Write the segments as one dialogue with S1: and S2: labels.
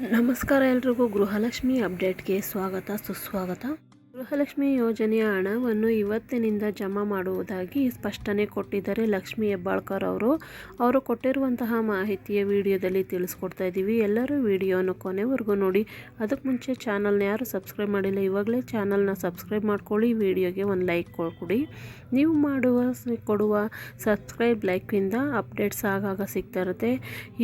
S1: ನಮಸ್ಕಾರ ಎಲ್ರಿಗೂ ಗೃಹಲಕ್ಷ್ಮಿ ಅಪ್ಡೇಟ್ಗೆ ಸ್ವಾಗತ ಸುಸ್ವಾಗತ. ಗೃಹಲಕ್ಷ್ಮಿ ಯೋಜನೆಯ ಹಣವನ್ನು ಇವತ್ತಿನಿಂದ ಜಮಾ ಮಾಡುವುದಾಗಿ ಸ್ಪಷ್ಟನೆ ಕೊಟ್ಟಿದ್ದಾರೆ ಲಕ್ಷ್ಮಿ ಹೆಬ್ಬಾಳ್ಕರ್ ಅವರು. ಅವರು ಕೊಟ್ಟಿರುವಂತಹ ಮಾಹಿತಿಯ ವಿಡಿಯೋದಲ್ಲಿ ತಿಳಿಸ್ಕೊಡ್ತಾ ಇದ್ದೀವಿ. ಎಲ್ಲರೂ ವಿಡಿಯೋನ ಕೊನೆವರೆಗೂ ನೋಡಿ. ಅದಕ್ಕೆ ಮುಂಚೆ ಚಾನಲ್ನ ಯಾರು ಸಬ್ಸ್ಕ್ರೈಬ್ ಮಾಡಿಲ್ಲ, ಇವಾಗಲೇ ಚಾನಲ್ನ ಸಬ್ಸ್ಕ್ರೈಬ್ ಮಾಡ್ಕೊಳ್ಳಿ. ವಿಡಿಯೋಗೆ ಒಂದು ಲೈಕ್ ಕೊಡಿ. ನೀವು ಮಾಡುವ, ಕೊಡುವ ಸಬ್ಸ್ಕ್ರೈಬ್ ಲೈಕಿಂದ ಅಪ್ಡೇಟ್ಸ್ ಆಗಾಗ ಸಿಗ್ತಾ ಇರುತ್ತೆ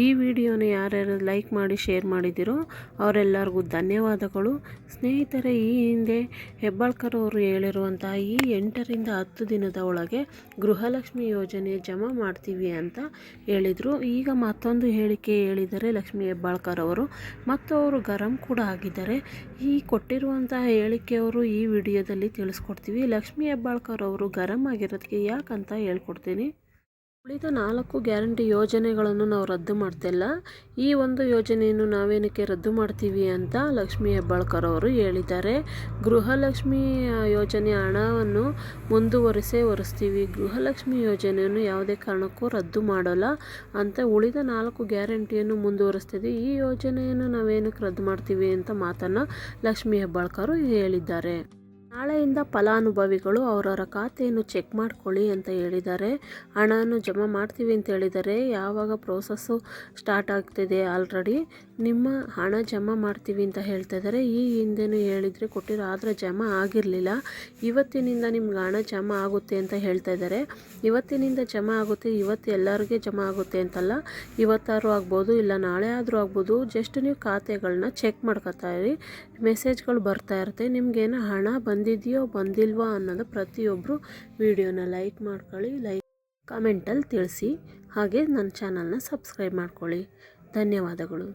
S1: ಈ ವಿಡಿಯೋನ ಯಾರ್ಯಾರು ಲೈಕ್ ಮಾಡಿ, ಶೇರ್ ಮಾಡಿದ್ದೀರೋ ಅವರೆಲ್ಲರಿಗೂ ಧನ್ಯವಾದಗಳು. ಸ್ನೇಹಿತರೆ, ಈ ಹಿಂದೆ ಹೆಬ್ಬಾಳ್ಕರ್ ಅವರು ಹೇಳಿರುವಂತಹ ಈ ಎಂಟರಿಂದ ಹತ್ತು ದಿನದ ಒಳಗೆ ಗೃಹಲಕ್ಷ್ಮಿ ಯೋಜನೆ ಜಮಾ ಮಾಡ್ತೀವಿ ಅಂತ ಹೇಳಿದರು. ಈಗ ಮತ್ತೊಂದು ಹೇಳಿಕೆ ಹೇಳಿದ್ದಾರೆ ಲಕ್ಷ್ಮಿ ಹೆಬ್ಬಾಳ್ಕರ್ ಅವರು ಮತ್ತು ಅವರು ಗರಂ ಕೂಡ ಆಗಿದ್ದಾರೆ. ಈ ಕೊಟ್ಟಿರುವಂತಹ ಹೇಳಿಕೆಯವರು ಈ ವಿಡಿಯೋದಲ್ಲಿ ತಿಳಿಸ್ಕೊಡ್ತೀವಿ. ಲಕ್ಷ್ಮಿ ಹೆಬ್ಬಾಳ್ಕರ್ ಅವರು ಗರಂ ಆಗಿರೋದಕ್ಕೆ ಯಾಕಂತ ಹೇಳ್ಕೊಡ್ತೀನಿ. ಉಳಿದ ನಾಲ್ಕು ಗ್ಯಾರಂಟಿ ಯೋಜನೆಗಳನ್ನು ನಾವು ರದ್ದು ಮಾಡ್ತಿಲ್ಲ. ಈ ಒಂದು ಯೋಜನೆಯನ್ನು ನಾವೇನಕ್ಕೆ ರದ್ದು ಮಾಡ್ತೀವಿ ಅಂತ ಲಕ್ಷ್ಮಿ ಹೆಬ್ಬಾಳ್ಕರ್ ಅವರು ಹೇಳಿದ್ದಾರೆ. ಗೃಹಲಕ್ಷ್ಮಿ ಯೋಜನೆ ಹಣವನ್ನು ಮುಂದುವರಿಸೇ ಒರೆಸ್ತೀವಿ. ಗೃಹಲಕ್ಷ್ಮಿ ಯೋಜನೆಯನ್ನು ಯಾವುದೇ ಕಾರಣಕ್ಕೂ ರದ್ದು ಮಾಡೋಲ್ಲ ಅಂತ ಉಳಿದ ನಾಲ್ಕು ಗ್ಯಾರಂಟಿಯನ್ನು ಮುಂದುವರಿಸ್ತೀವಿ ಈ ಯೋಜನೆಯನ್ನು ನಾವೇನಕ್ಕೆ ರದ್ದು ಮಾಡ್ತೀವಿ ಅಂತ ಮಾತನ್ನು ಲಕ್ಷ್ಮಿ ಹೆಬ್ಬಾಳ್ಕರ್ ಹೇಳಿದ್ದಾರೆ. ನಾಳೆಯಿಂದ ಫಲಾನುಭವಿಗಳು ಅವರವರ ಖಾತೆಯನ್ನು ಚೆಕ್ ಮಾಡ್ಕೊಳ್ಳಿ ಅಂತ ಹೇಳಿದ್ದಾರೆ. ಹಣವನ್ನು ಜಮಾ ಮಾಡ್ತೀವಿ ಅಂತ ಹೇಳಿದ್ದಾರೆ. ಯಾವಾಗ ಪ್ರೋಸೆಸ್ಸು ಸ್ಟಾರ್ಟ್ ಆಗ್ತಿದೆ ಆಲ್ರೆಡಿ ನಿಮ್ಮ ಹಣ ಜಮಾ ಮಾಡ್ತೀವಿ ಅಂತ ಹೇಳ್ತಾ ಇದ್ದಾರೆ. ಈ ಹಿಂದೆನೂ ಹೇಳಿದರೆ ಕೊಟ್ಟಿರೋ ಆದರೆ ಜಮಾ ಆಗಿರಲಿಲ್ಲ. ಇವತ್ತಿನಿಂದ ನಿಮ್ಗೆ ಹಣ ಜಮಾ ಆಗುತ್ತೆ ಅಂತ ಹೇಳ್ತಾ ಇದ್ದಾರೆ. ಇವತ್ತಿನಿಂದ ಜಮಾ ಆಗುತ್ತೆ, ಇವತ್ತು ಎಲ್ಲರಿಗೆ ಜಮಾ ಆಗುತ್ತೆ ಅಂತಲ್ಲ. ಇವತ್ತಾರು ಆಗ್ಬೋದು, ಇಲ್ಲ ನಾಳೆ ಆದರೂ ಆಗ್ಬೋದು ಜಸ್ಟ್ ನೀವು ಖಾತೆಗಳನ್ನ ಚೆಕ್ ಮಾಡ್ಕೊತಾ ಇರಿ. ಮೆಸೇಜ್ಗಳು ಬರ್ತಾ ಇರುತ್ತೆ. ನಿಮಗೇನು ಹಣ ಬಂದಿದೆಯೋ ಬಂದಿಲ್ವಾ ಅನ್ನೋದು ಪ್ರತಿಯೊಬ್ಬರು ವಿಡಿಯೋನ ಲೈಕ್ ಮಾಡ್ಕೊಳ್ಳಿ, ಲೈಕ್ ಕಮೆಂಟಲ್ಲಿ ತಿಳಿಸಿ. ಹಾಗೆ ನನ್ನ ಚಾನಲ್ನ ಸಬ್ಸ್ಕ್ರೈಬ್ ಮಾಡ್ಕೊಳ್ಳಿ. ಧನ್ಯವಾದಗಳು.